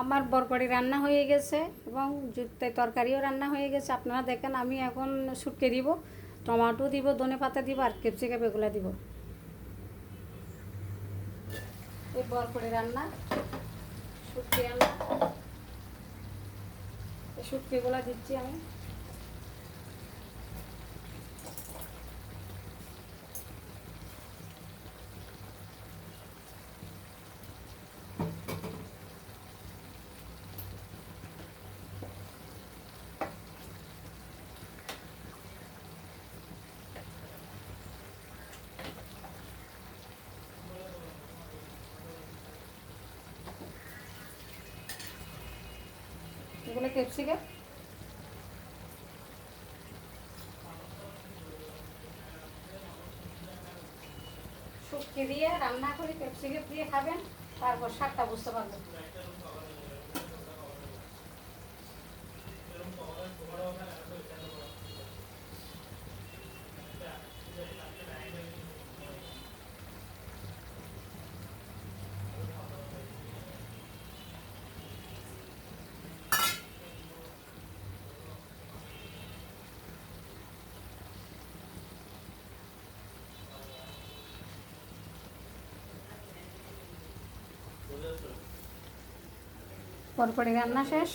আমার বরকড়ি রান্না হয়ে গেছে এবং জুতে তরকারিও রান্না হয়ে গেছে। আপনারা দেখেন, আমি এখন শুটকে দিব, টমাটো দিব, ধনে পাতা দিব, আর ক্যাপসিকাম এগুলো দিব। এই বরকড়ি রান্না, শুটকি রান্না। শুটকিগুলো দিচ্ছি আমি। এগুলো ক্যাপসিকাম। শুক্তি দিয়ে রান্না করে ক্যাপসিকাম দিয়ে খাবেন তারপর শাকটা বুঝতে পারবেন। বরপড়ি রান্না শেষ।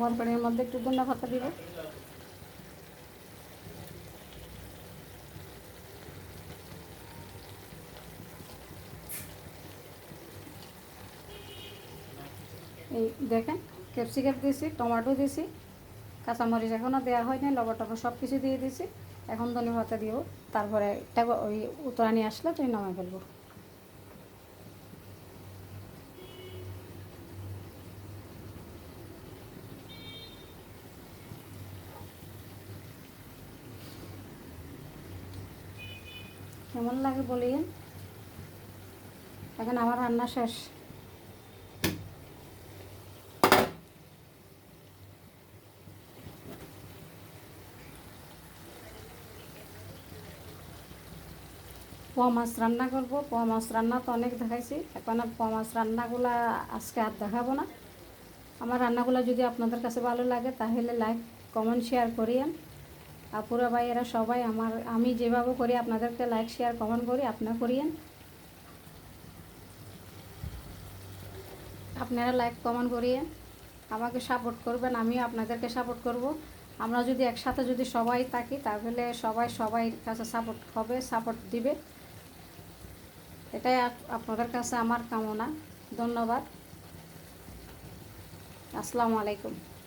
বরপড়ির মধ্যে একটু ধন্যা ভাতা দিব। এই দেখেন, ক্যাপসিকাম দিয়েছি, টমেটো দিয়েছি, কাঁচামরিচ এখনও দেওয়া হয়নি লবণ টবণ সব কিছু দিয়ে দিয়েছি। এখন ধনে পাতা দিব, তারপরে এটা ওই উত্তরা নিয়ে আসলে তুই নামাই ফেলব। কেমন লাগে বলিয়েন? এখন আমার রান্না শেষ। পোয়া মাছ রান্না করব। পোয়া মাছ রান্না তো অনেক দেখাইছি। এখন আর পোয়া মাছ রান্নাগুলা আজকে আর দেখাবো না। আমার রান্নাগুলো যদি আপনাদের কাছে ভালো লাগে, তাহলে লাইক কমেন্ট শেয়ার করিয়েন। আপুরা ভাইয়েরা সবাই আমার, আমি যেভাবে করি, আপনাদেরকে লাইক শেয়ার কমেন্ট করি, আপনারা করিয়েন। আপনারা লাইক কমেন্ট করিয়েন। আমাকে সাপোর্ট করবেন, আমিও আপনাদেরকে সাপোর্ট করব। আমরা যদি একসাথে যদি সবাই থাকি, তাহলে সবাই সবাই কাছে সাপোর্ট হবে সাপোর্ট দিবে। এটাই আপনাদের কাছে আমার কামনা। ধন্যবাদ। আসসালামু আলাইকুম।